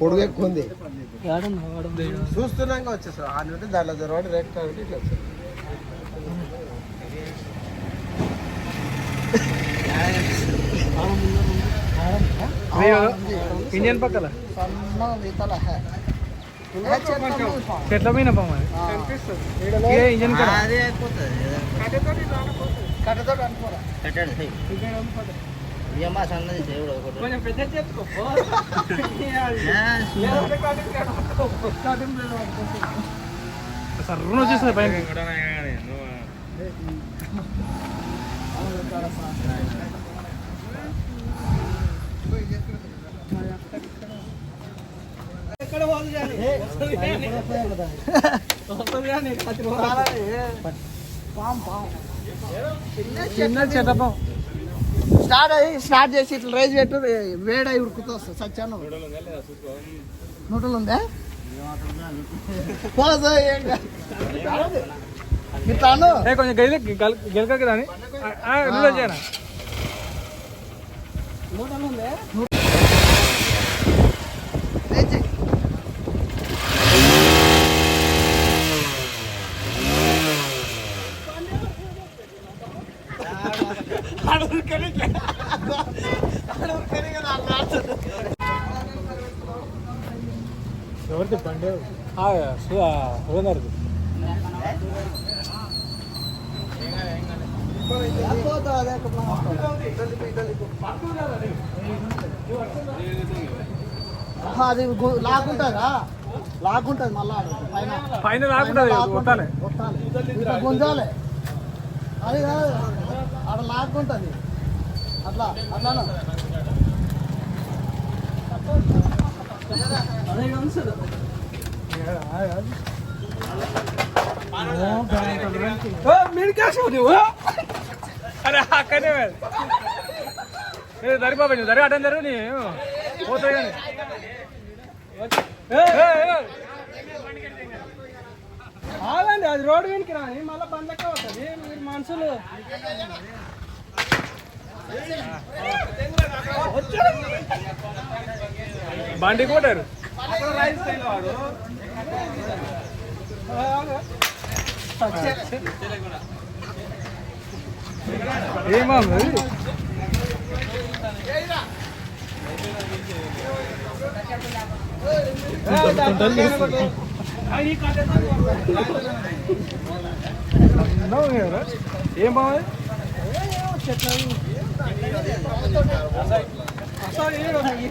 పొడుగు ఎక్కువ ఉంది చూస్తున్నాక వచ్చేసారు ఆ నుండి జరవాడు రెడ్ కాబట్టి ఇట్లా వచ్చారు ఇండియన్ పక్కల. చెట్ల మీద పోమా ఏ ఇంజన్ కడ కట్టతోటి అనుకోరా కొంచెం పెద్ద చెప్పుకో. సర్రున వచ్చేస్తుంది పైన. ఎక్కడ పోదు కానీ? వస్తుంది. చిన్న చెట్టపం స్టార్ట్ అయ్యి స్టార్ట్ చేసి ఇట్లా రైజ్ పెట్టు వేడై ఉడుకుతూ వస్తుంది నూటలు ఉందా కొంచెం గెలి గెలక దాని నూడల్ చేయనా నూటలు ఉందే రైజ్ చెయ్. ఎవరిది? బండి? సురేందర్ది అదే లాక్కుంటుందా లాక్కుంటుంది మళ్ళా పైన. పైన రాకుంటుంది కొట్టాలి కొట్టాలి. ఇట్లా గుంజాలి. అది కాదు ఆడ లాక్కుంటుంది అట్లా మీరు క్యాష్ నువ్వు అరే అక్కడనే దరిబాబు నువ్వు దరి అటెండ్ జరుగు నీ పోతాయి కానీ. ఆగండి అది రోడ్డు వెనక్కి రాని మళ్ళీ బందక్క అవుతుంది. మీరు మనుషులు. బండి కొట్టారు. ఏమా ఏం బాగుంది చెట్లు 啊，少爷，你老太，个，